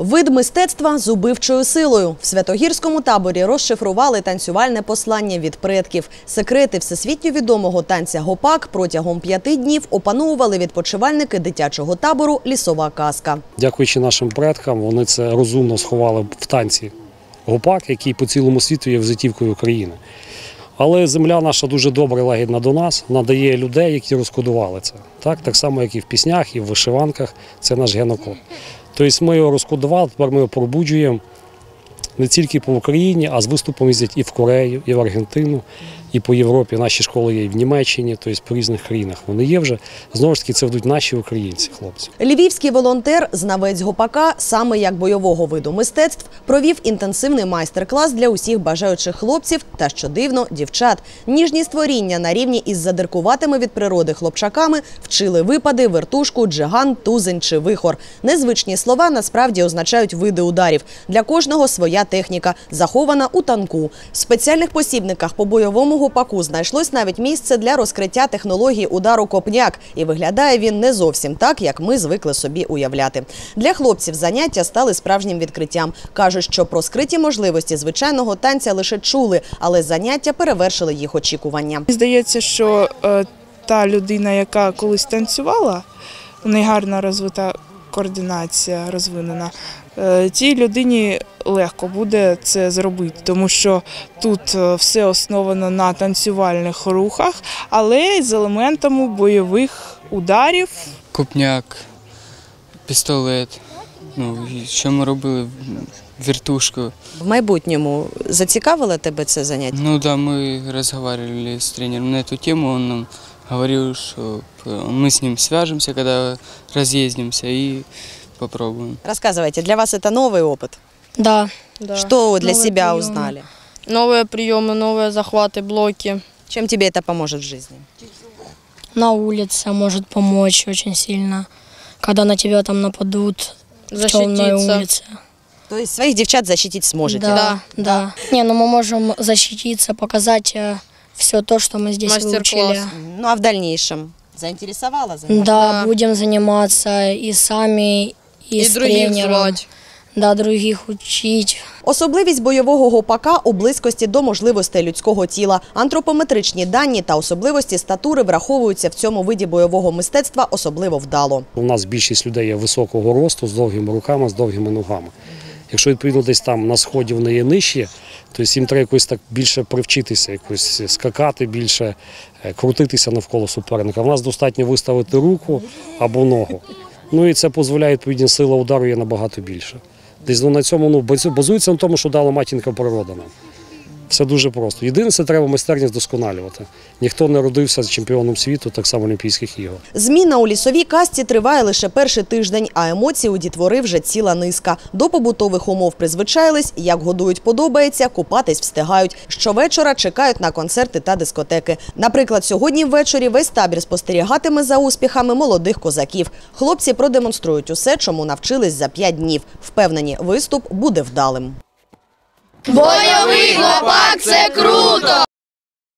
Вид мистецтва з убивчою силою. В Святогірському таборі розшифрували танцювальне послання від предків. Секрети всесвітньо відомого танця гопак протягом п'яти днів опановували відпочивальники дитячого табору Лісова казка. Дякуючи нашим предкам, вони це розумно сховали в танці гопак, який по цілому світу є визитівкою України. Але земля наша дуже добре лагідна до нас, надає людей, які розкодували це. Так, так само, як і в піснях, і в вишиванках. Це наш генокод. Тобто ми його розкодували, тепер ми його пробуджуємо не тільки по Україні, а з виступом їздять і в Корею, і в Аргентину, і по Європі. Наші школи є і в Німеччині, тобто по різних країнах. Вони є вже. Знову ж таки, це ведуть наші українці, хлопці. Львівський волонтер, знавець гопака, саме як бойового виду мистецтв, провів інтенсивний майстер-клас для усіх бажаючих хлопців та, що дивно, дівчат. Ніжні створіння на рівні із задиркуватими від природи хлопчаками вчили випади, вертушку, джиган, тузень чи вихор. Незвичні слова насправді означають види ударів. Для кожного своя техніка, захована у танку. В спеціальних посібниках по бойовому гопаку знайшлось навіть місце для розкриття технології удару копняк. І виглядає він не зовсім так, як ми звикли собі уявляти. Для хлопців заняття стали справжнім відкриттям. Кажуть, що про скриті можливості звичайного танця лише чули, але заняття перевершили їх очікування. Здається, що е, та людина, яка колись танцювала, у неї гарно розвита координація розвинена. Е, Тій людині легко буде це зробити, тому що тут е, все основано на танцювальних рухах, але з елементами бойових ударів. Купняк, пістолет. Ну, що ми робили? Вертушку. В майбутньому зацікавило тебе це заняття? Ну да, мы разговаривали с тренером на эту тему, он нам говорил, что мы с ним свяжемся, когда разъездимся и попробуем. Рассказывайте, для вас это новый опыт. Да. Да. Что для новые себя приемы. узнали? Новые приемы, новые захваты, блоки. Чем тебе это поможет в жизни? На улице может помочь очень сильно, когда на тебя там нападут в Защититься. улице. То есть своих девчат защитить сможете? Да, да. Не, ну мы можем защититься, показать все то, что мы здесь Мастер-класс. выучили. Ну а в дальнейшем? Заинтересовала? заниматься? Да, Да. будем заниматься и сами, и, И с тренером. звать. Да, других учить. Особливість бойового гопака у близькості до можливостей людського тіла. Антропометричні дані та особливості статури враховуються в цьому виді бойового мистецтва особливо вдало. У нас більшість людей є високого росту, з довгими руками, з довгими ногами. Якщо відповідно десь там на сході вони є нижчі, то їм треба якось так більше привчитися, якось скакати більше, е, крутитися навколо суперника. В нас достатньо виставити руку або ногу. Ну і це дозволяє відповідні сила удару є набагато більше. Десь ну, на цьому ну, базується на тому, що дала матінка природа нам. Все дуже просто. Єдине, це треба майстерність досконалювати. Ніхто не родився чемпіоном світу, так само Олімпійських ігор. Зміна у лісовій касті триває лише перший тиждень, а емоцій у дітвори вже ціла низка. До побутових умов призвичаїлись, як годують подобається, купатись встигають. Щовечора чекають на концерти та дискотеки. Наприклад, сьогодні ввечері весь табір спостерігатиме за успіхами молодих козаків. Хлопці продемонструють усе, чому навчились за п'ять днів. Впевнені, виступ буде вдалим. Бойовий хлопак це круто!